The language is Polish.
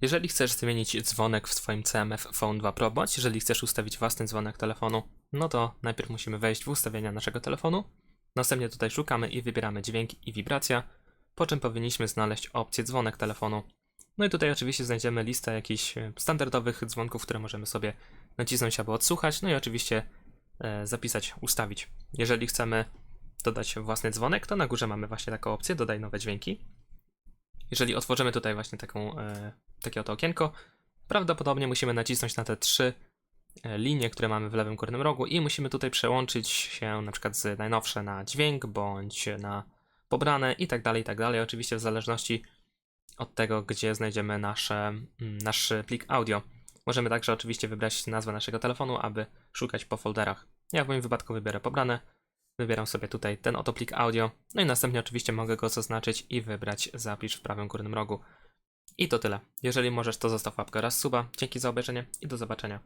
Jeżeli chcesz zmienić dzwonek w swoim CMF Phone 2 Pro, bądź jeżeli chcesz ustawić własny dzwonek telefonu, no to najpierw musimy wejść w ustawienia naszego telefonu. Następnie tutaj szukamy i wybieramy dźwięk i wibracja, po czym powinniśmy znaleźć opcję dzwonek telefonu. No i tutaj oczywiście znajdziemy listę jakichś e, standardowych dzwonków, które możemy sobie nacisnąć albo odsłuchać, no i oczywiście e, zapisać, ustawić. Jeżeli chcemy dodać własny dzwonek, to na górze mamy właśnie taką opcję, dodaj nowe dźwięki. Jeżeli otworzymy tutaj właśnie taką, e, takie oto okienko, prawdopodobnie musimy nacisnąć na te trzy e, linie, które mamy w lewym górnym rogu i musimy tutaj przełączyć się na przykład z najnowsze na dźwięk, bądź na pobrane i tak dalej, i tak dalej. Oczywiście w zależności od tego, gdzie znajdziemy nasze, mm, nasz plik audio. Możemy także oczywiście wybrać nazwę naszego telefonu, aby szukać po folderach. Ja w moim wypadku wybiorę pobrane. Wybieram sobie tutaj ten oto plik audio, no i następnie oczywiście mogę go zaznaczyć i wybrać zapisz w prawym górnym rogu. I to tyle. Jeżeli możesz, to zostaw łapkę raz suba. Dzięki za obejrzenie i do zobaczenia.